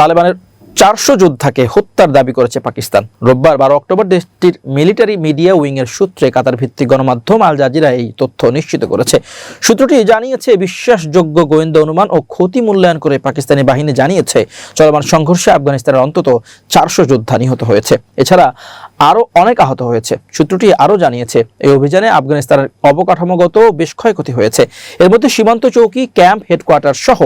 তালেবানের চারশো যোদ্ধাকে হত্যার দাবি করেছে পাকিস্তান। রোববার বারো অক্টোবর দেশটির মিলিটারি মিডিয়া উইং এর সূত্রে কাতার ভিত্তিক গণমাধ্যম আল জাজিরা এই তথ্য নিশ্চিত করেছে। সূত্রটি জানিয়েছে, বিশ্বাসযোগ্য গোয়েন্দা অনুমান ও ক্ষতি মূল্যায়ন করে পাকিস্তানি বাহিনী জানিয়েছে, চলমান সংঘর্ষে আফগানিস্তানের অন্তত চারশো যোদ্ধা নিহত হয়েছে। এছাড়া আরও অনেক আহত হয়েছে। সূত্রটি আরও জানিয়েছে, এই অভিযানে আফগানিস্তানের অবকাঠামোগত বেশ ক্ষয়ক্ষতি হয়েছে। এর মধ্যে সীমান্ত চৌকি, ক্যাম্প হেডকোয়ার্টার সহ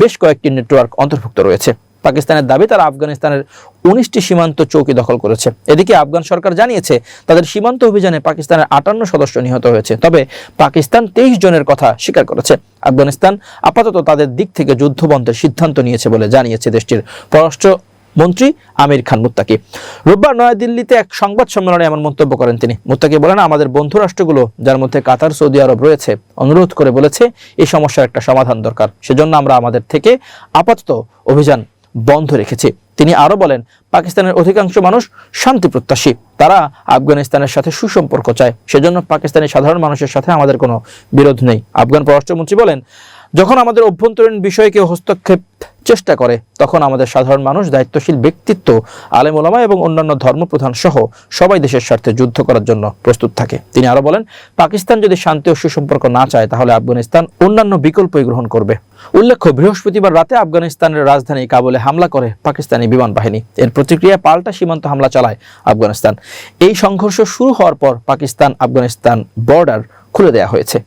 বেশ কয়েকটি নেটওয়ার্ক অন্তর্ভুক্ত রয়েছে। পাকিস্তানের দাবি, তারা আফগানিস্তানের উনিশটি সীমান্ত চৌকি দখল করেছে। এদিকে আফগান সরকার জানিয়েছে, তাদের সীমান্ত অভিযানে পাকিস্তানের আটান্ন সদস্য নিহত হয়েছে। তবে পাকিস্তান তেইশ জনের কথা স্বীকার করেছে। আফগানিস্তান আপাতত তাদের দিক থেকে যুদ্ধ বন্ধের সিদ্ধান্ত নিয়েছে বলে জানিয়েছে দেশটির পররাষ্ট্র মন্ত্রী আমির খান মুত্তাকি। রোববার নয়াদিল্লিতে এক সংবাদ সম্মেলনে এমন মন্তব্য করেন তিনি। মুত্তাকি বলেন, আমাদের বন্ধু রাষ্ট্রগুলো, যার মধ্যে কাতার, সৌদি আরব রয়েছে, অনুরোধ করে বলেছে এই সমস্যার একটা সমাধান দরকার। সেজন্য আমরা আমাদের থেকে আপাতত অভিযান বন্ধ রেখেছে। তিনি আরও বলেন, পাকিস্তানের অধিকাংশ মানুষ শান্তি প্রত্যাশী তারা আফগানিস্তানের সাথে সুসম্পর্ক চায়। সেজন্য পাকিস্তানি সাধারণ মানুষের সাথে আমাদের কোনো বিরোধ নেই। আফগান পররাষ্ট্রমন্ত্রী বলেন যখন আমাদের অভ্যন্তরীণ বিষয়ে কেউ হস্তক্ষেপ চেষ্টা করে, তখন আমাদের সাধারণ মানুষ, দায়িত্বশীল ব্যক্তিত্ব, আলেম ওলামা এবং অন্যান্য ধর্মপ্রধান সহ সবাই দেশের স্বার্থে যুদ্ধ করার জন্য প্রস্তুত থাকে। তিনি আরও বলেন, পাকিস্তান যদি শান্তি ও সুসম্পর্ক না চায়, তাহলে আফগানিস্তান অন্যান্য বিকল্পই গ্রহণ করবে। উল্লেখ্য, বৃহস্পতিবার রাতে আফগানিস্তানের রাজধানী কাবুলে হামলা করে পাকিস্তানি বিমান বাহিনী। এর প্রতিক্রিয়ায় পাল্টা সীমান্ত হামলা চালায় আফগানিস্তান। এই সংঘর্ষ শুরু হওয়ার পর পাকিস্তান আফগানিস্তান বর্ডার খুলে দেওয়া হয়েছে।